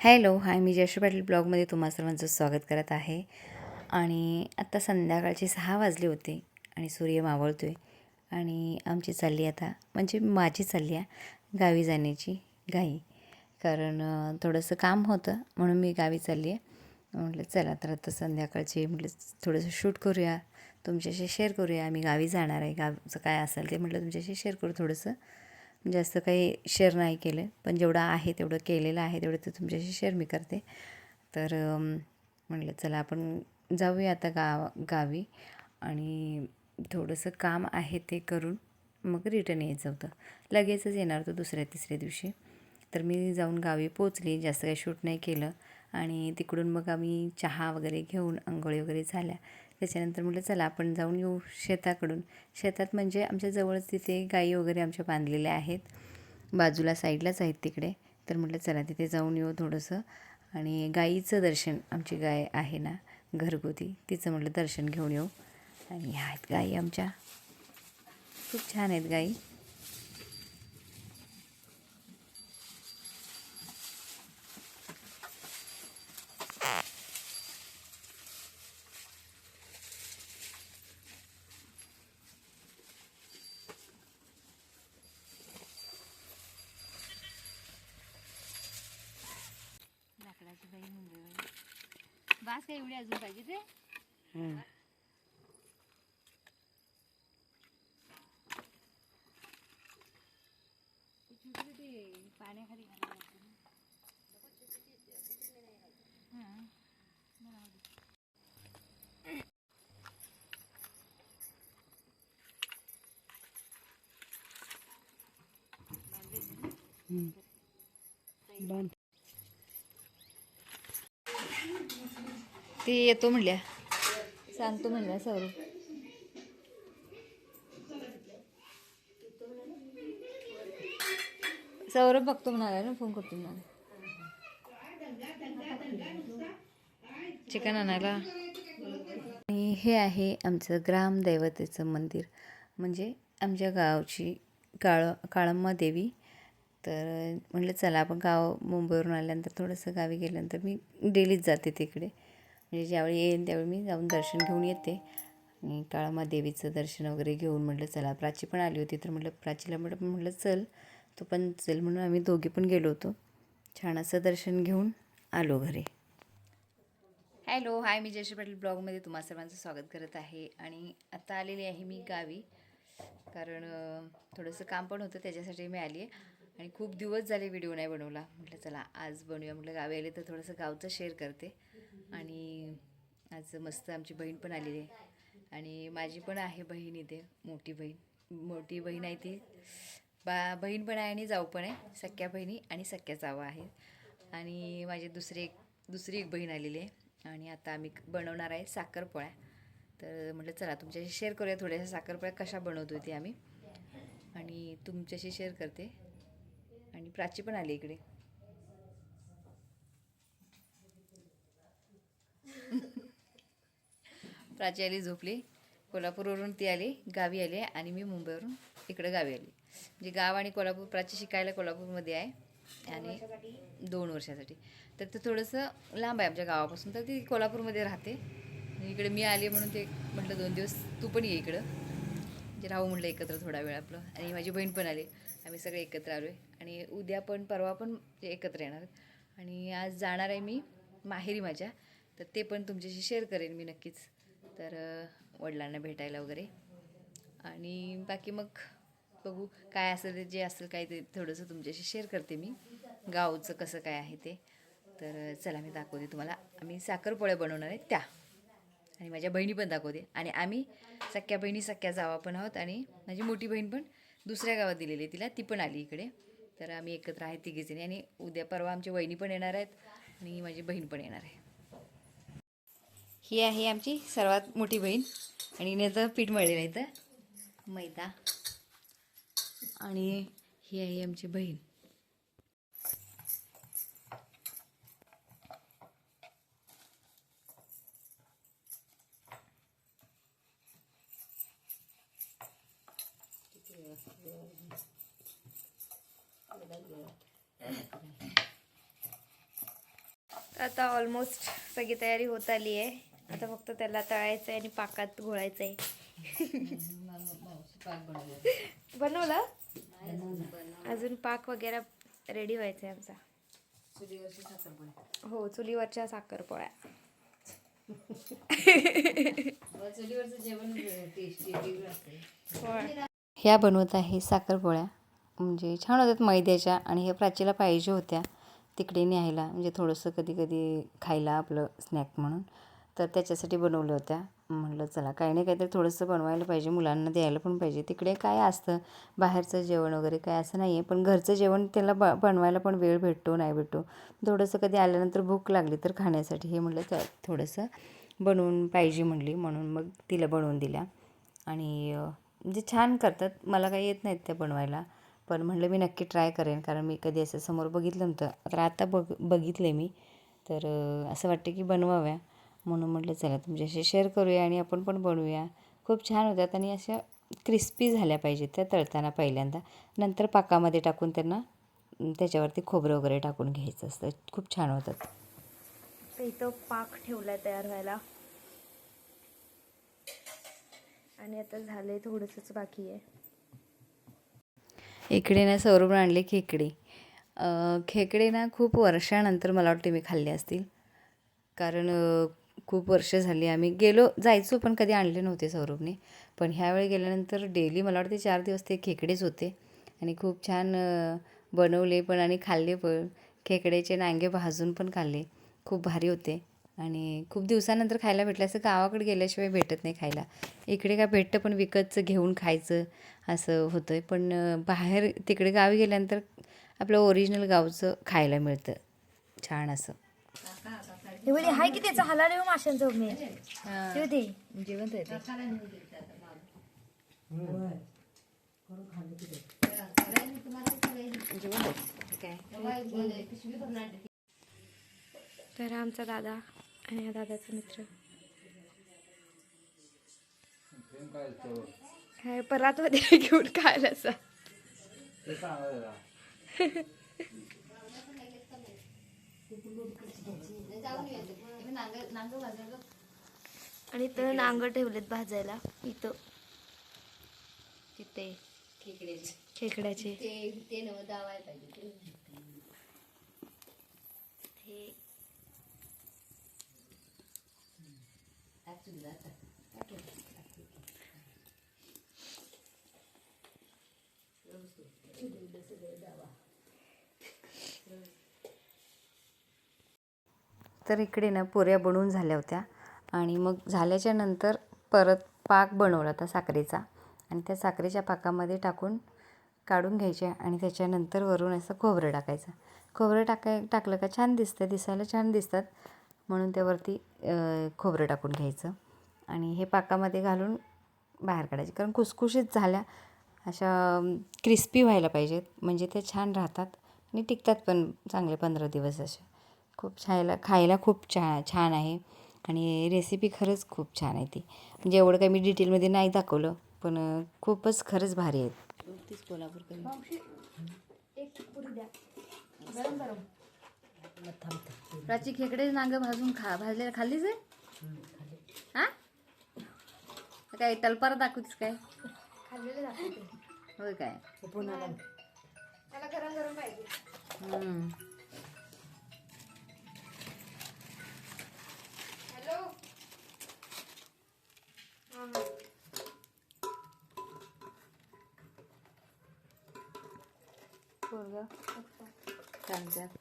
Hello hi मी जयश्री पाटील ब्लॉगमध्ये तुम्हा सर्वांचं स्वागत करत आहे. आणि आत्ता संध्याकाळचे सहा वाजले होते आणि सूर्य मावळतो आहे आणि आमची चालली आता म्हणजे माझी चालली आहे गावी जाण्याची घाई. कारण थोडंसं काम होतं म्हणून मी गावी चालली आहे. म्हटलं चला तर आता संध्याकाळचे म्हटलं थोडंसं शूट करूया तुमच्याशी शेअर करूया आम्ही गावी जाणार आहे गावचं काय असेल ते म्हटलं तुमच्याशी शेअर करू थोडंसं. म्हणजे जास्त काही शेअर नाही केलं. पण जेवढं आहे तेवढं केलेलं आहे तेवढं ते तुमच्याशी शेअर मी करते. तर म्हणलं म्हटलं चला आपण जाऊया आता गाव गावी. आणि थोडंसं काम आहे ते करून मग रिटर्न यायचं होतं. लगेचच येणार होतं दुसऱ्या तिसऱ्या दिवशी. तर मी जाऊन गावी पोचली जास्त काही शूट नाही केलं. आणि तिकडून मग आम्ही चहा वगैरे घेऊन आंघोळी वगैरे झाल्या. त्याच्यानंतर म्हटलं चला आपण जाऊन येऊ शेताकडून. शेतात म्हणजे आमच्या जवळच तिथे गाई वगैरे आमच्या बांधलेल्या आहेत. बाजूला साईडलाच आहेत तिकडे. तर म्हटलं चला तिथे जाऊन येऊ थोडंसं. आणि गाईचं दर्शन आमची गाय आहे ना घरगुती तिचं म्हटलं दर्शन घेऊन येऊ. आणि ह्या आहेत गाई आमच्या. खूप छान आहेत गाई. बास काय एवढी अजून पाहिजे ते पाण्याखाली घालावं लागतं ना. हां. ती येतो म्हणल्या. सांगतो म्हणल्या सौरभ सौरभ बघतो म्हणाला ना फोन करतो म्हणाला. चिकन आणायला. आणि हे आहे आमचं ग्रामदैवतेचं मंदिर. म्हणजे आमच्या गावची काळ काळम्मा देवी. तर म्हटलं चला आपण गाव मुंबईवरून आल्यानंतर थोडंसं गावी गेल्यानंतर मी डेलीच जाते तिकडे. म्हणजे ज्यावेळी येईन त्यावेळी मी जाऊन दर्शन घेऊन येते. आणि काळामा देवीचं दर्शन वगैरे घेऊन म्हटलं चला प्राची पण आली होती. तर म्हटलं प्राचीला म्हटलं म्हटलं चल. तो पण चल म्हणून आम्ही दोघे पण गेलो होतो. छान असं दर्शन घेऊन आलो घरी. हॅलो हाय मी जयश्री पाटील ब्लॉगमध्ये तुम्हा सर्वांचं स्वागत करत आहे. आणि आता आलेली आहे मी गावी कारण थोडंसं काम पण होतं त्याच्यासाठी मी आली आहे आणि खूप दिवस झाले व्हिडिओ नाही बनवला. म्हटलं चला आज बनवूया. म्हटलं गावी आले तर थोडंसं गावचं शेअर करते. आणि आज मस्त आमची बहीण पण आलेली आहे. आणि माझी पण आहे बहीण इथे मोठी बहीण. मोठी बहीण आहे ती. बा बहीण पण आहे आणि जाऊ पण आहे. सख्या बहिणी आणि सख्या जावा आहे. आणि माझी दुसरी एक दुसरी एक बहीण आलेली आहे. आणि आता आम्ही बनवणार आहे साखरपोळ्या तर म्हटलं चला तुमच्याशी शेअर करूया थोड्याशा साखरपोळ्या कशा बनवतो ते आम्ही. आणि तुमच्याशी शेअर करते. आणि प्राची पण आली इकडे. प्राची आली झोपली. कोल्हापूरवरून ती आली गावी आली आणि मी मुंबईवरून इकडं गावी आली. म्हणजे गाव आणि कोल्हापूर प्राची शिकायला कोल्हापूरमध्ये आहे. आणि दोन वर्षासाठी. तर ते थोडंसं लांब आहे आमच्या गावापासून. तर ती कोल्हापूरमध्ये राहते. आणि इकडे मी आली म्हणून ते म्हटलं दोन दिवस तू पण ये इकडं. म्हणजे राहू म्हटलं एकत्र थोडा वेळ आपलं. आणि माझी बहीण पण आली. आम्ही सगळे एकत्र आलो आहे आणि उद्या पण परवा पण ते एकत्र येणार. आणि आज जाणार आहे मी माहेरी माझ्या. तर ते पण तुमच्याशी शेअर करेन मी नक्कीच. तर वडिलांना भेटायला वगैरे. आणि बाकी मग बघू काय असेल ते जे असेल काय ते थोडंसं तुमच्याशी शेअर करते मी. गावचं कसं काय आहे ते. तर चला मी दाखवते तुम्हाला. आम्ही साखरपोळ्या बनवणार आहे त्या. आणि माझ्या बहिणी पण दाखवते. आणि आम्ही सख्या बहिणी सख्या जावा पण आहोत. आणि माझी मोठी बहीण पण दुसऱ्या गावात दिलेली आहे. तिला ती पण आली इकडे. तर आम्ही एकत्र आहे तिघीजणी. आणि उद्या परवा आमची वहिनी पण येणार आहेत. आणि माझी बहीण पण येणार आहे. ही आहे आमची सर्वात मोठी बहीण आणि हिने पीठ मळलेलं आहे तर मैदा. आणि ही आहे आमची बहीण. आता ऑलमोस्ट सगळी तयारी होत आली आहे. आता फक्त त्याला तळायचं आहे आणि पाकात घोळायचं आहे बनवलं? अजून पाक वगैरे रेडी व्हायचा आहे आमचा. हो चुलीवरच्या साखरपोळ्या. ह्या. बनवत आहे साखरपोळ्या. म्हणजे छान होतात मैद्याच्या आणि ह्या प्राचीला पाहिजे होत्या. तिकडे न्यायला. म्हणजे थोडंसं कधी कधी खायला आपलं स्नॅक म्हणून. तर त्याच्यासाठी बनवल्या होत्या. म्हटलं चला काही नाही काहीतरी थोडंसं बनवायला पाहिजे मुलांना द्यायला पण पाहिजे. तिकडे काय असतं? बाहेरचं जेवण वगैरे काय असं नाही आहे पण घरचं जेवण त्याला ब बनवायला पण वेळ भेटतो नाही भेटतो. थोडंसं कधी आल्यानंतर भूक लागली तर खाण्यासाठी. हे म्हटलं तर थोडंसं बनवून पाहिजे म्हणली. म्हणून मग तिला बनवून दिल्या. आणि जे म्हणजे छान करतात. मला काही येत नाहीत त्या बनवायला. पण म्हणलं मी नक्की ट्राय करेन कारण मी कधी असं समोर बघितलं नव्हतं. तर आता बघ बघितलं मी. तर असं वाटतं की बनवाव्या. म्हणून म्हटलं चला तुमच्याशी शेअर करूया आणि आपण पण बनवूया. खूप छान होत्यात आणि अशा क्रिस्पी झाल्या पाहिजेत त्या तळताना पहिल्यांदा. नंतर पाकामध्ये टाकून त्यांना त्याच्यावरती खोबरं वगैरे टाकून घ्यायचं असतं. खूप छान होतात. तर इथं पाक ठेवलाय तयार व्हायला. आणि आता झालंय थोडंसंच बाकी आहे. इकडे ना सौरभ आणले खेकडे. खेकडे ना खूप वर्षानंतर मला वाटते मी खाल्ले असतील. कारण खूप वर्ष झाली आम्ही गेलो जायचो पण कधी आणले नव्हते सौरभने. पण ह्यावेळी गेल्यानंतर डेली मला वाटते चार दिवस ते खेकडेच होते. आणि खूप छान बनवले पण आणि खाल्ले पण. खेकड्याचे नांगे भाजून पण खाल्ले. खूप भारी होते. आणि खूप दिवसानंतर खायला भेटलं. असं गावाकडे गेल्याशिवाय भेटत नाही खायला. इकडे काय भेटतं पण विकतचं घेऊन खायचं असं होतं आहे पण बाहेर तिकडे गावी गेल्यानंतर आपलं ओरिजिनल गावचं खायला मिळतं. छान असं. हे बोली हाय की त्याचा हलाल येऊ माशांचं मी. ते ते जेवण येते तर हा आमचा दादा आणि हा दादाचा मित्र. काय परात मध्ये घेऊन खायला असं आणि इथं नांग ठेवलेत भाजायला. इथं. तिथे. खेकड्याचे. हे. तर इकडे ना पुऱ्या बनवून झाल्या होत्या. आणि मग झाल्याच्यानंतर परत पाक बनवला होता साखरेचा. आणि त्या साखरेच्या पाकामध्ये टाकून काढून घ्यायच्या आणि त्याच्यानंतर वरून असं खोबरं टाकायचं. खोबरं टाकाय टाकलं का छान दिसतं दिसायला छान दिसतात. म्हणून त्यावरती खोबरं टाकून घ्यायचं. आणि हे पाकामध्ये घालून बाहेर काढायचे. कारण कुसकुशीत झाल्या अशा क्रिस्पी व्हायला पाहिजेत. म्हणजे ते छान राहतात आणि टिकतात पण चांगले पंधरा दिवस असे. खूप छायला खायला खूप छा छान आहे. आणि रेसिपी खरंच खूप छान आहे ती. म्हणजे एवढं काही मी डिटेलमध्ये नाही दाखवलं पण खूपच खरंच भारी आहेत. प्राची खेकडे नांग भाजून खा भाजलेलं खाल्लीच आहे हा? काय तलपार दाखवतीस काय? खाल्लेले दाखवते. होय काय? त्याला गरम गरम पाहिजे. 患者。